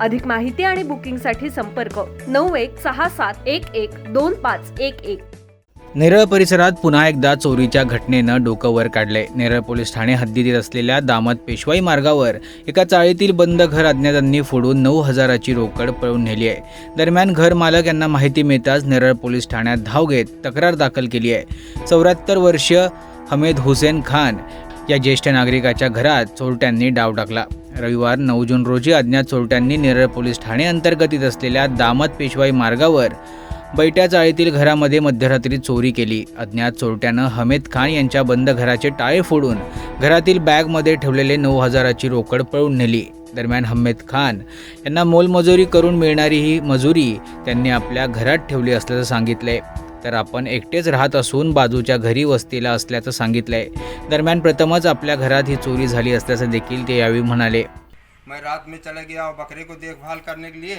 अधिक माहिती आणि बुकिंगसाठी संपर्क नऊ एक सहा सात एक एक दोन पाच एक एक. नेरळ परिसरात पुन्हा एकदा चोरीच्या घटनेनं डोकं वर काढले नेरळ पोलीस ठाणे हद्दीत असलेल्या दामत पेशवाई मार्गावर एका चाळीतील बंद घर अज्ञातांनी फोडून नऊ हजाराची रोकड पळून नेली आहे. दरम्यान घर मालक यांना माहिती मिळताच नेरळ पोलीस ठाण्यात धाव घेत तक्रार दाखल केली आहे. चौऱ्याहत्तर वर्षीय हमेद हुसेन खान या ज्येष्ठ नागरिकाच्या घरात चोरट्यांनी डाव टाकला. रविवार नऊ जून रोजी अज्ञात चोरट्यांनी नेरळ पोलीस ठाणे अंतर्गतीत असलेल्या दामत पेशवाई मार्गावर बैठ्या चाळीतील घरामध्ये मध्यरात्री चोरी केली. अज्ञात चोरट्यानं हमेद खान यांच्या बंद घराचे टाळे फोडून घरातील बॅगमध्ये ठेवलेले नऊ हजाराची रोकड पळून नेली. दरम्यान हमेद खान यांना मोलमजुरी करून मिळणारी ही मजुरी त्यांनी आपल्या घरात ठेवली असल्याचं सांगितले तर आपण एकटेच राहत असून बाजूच्या घरी वस्तीला असल्याचं सांगितलंय. दरम्यान प्रथमच आपल्या घरात ही चोरी झाली असल्याचं देखील ते यावेळी म्हणाले. मैं रात में चला गया बकरे को देखभाल करने के लिए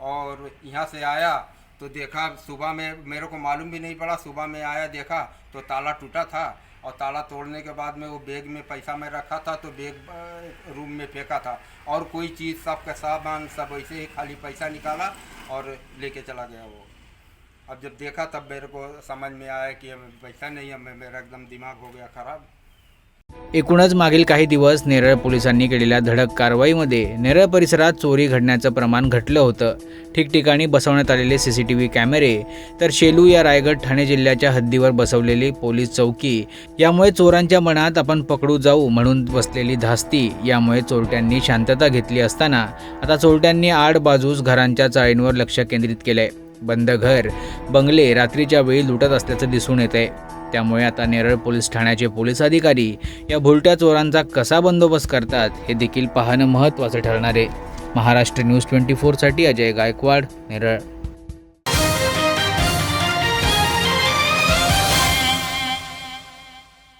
और यहाँ से आया तो देखा सुबह में मेरे को मालूम भी नहीं पड़ा सुबह में आया देखा तो ताला टूटा था और ताला तोड़ने के बाद में वो बैग में पैसा मैं रखा था तो बैग रूम में फेंका था। और कोई चीज़ सब का सामान सब ऐसे ही खाली पैसा निकाला और लेके चला गया वो। अब जब देखा तब मेरे को समझ में आया कि अब पैसा नहीं है मेरा एकदम दिमाग हो गया ख़राब। एकूणच मागील काही दिवस नेरळ पोलिसांनी केलेल्या धडक कारवाईमध्ये नेरळ परिसरात चोरी घडण्याचं प्रमाण घटलं होतं. ठिकठिकाणी बसवण्यात आलेले सी सी टी व्ही कॅमेरे तर शेलू या रायगड ठाणे जिल्ह्याच्या हद्दीवर बसवलेली पोलीस चौकी यामुळे चोरांच्या मनात आपण पकडू जाऊ म्हणून बसलेली धास्ती यामुळे चोरट्यांनी शांतता घेतली असताना आता चोरट्यांनी आड बाजूस घरांच्या चाळींवर लक्ष केंद्रित केलंय. बंद घर बंगले रात्रीच्या वेळी लुटत असल्याचं दिसून येत आहे त्यामुळे आता नेरळ पोलीस ठाण्याचे पोलीस अधिकारी या भुलट्या चोरांचा कसा बंदोबस्त करतात हे देखील पाहणं महत्त्वाचं ठरणार आहे. महाराष्ट्र न्यूज ट्वेंटी फोरसाठी अजय गायकवाड नेरळ.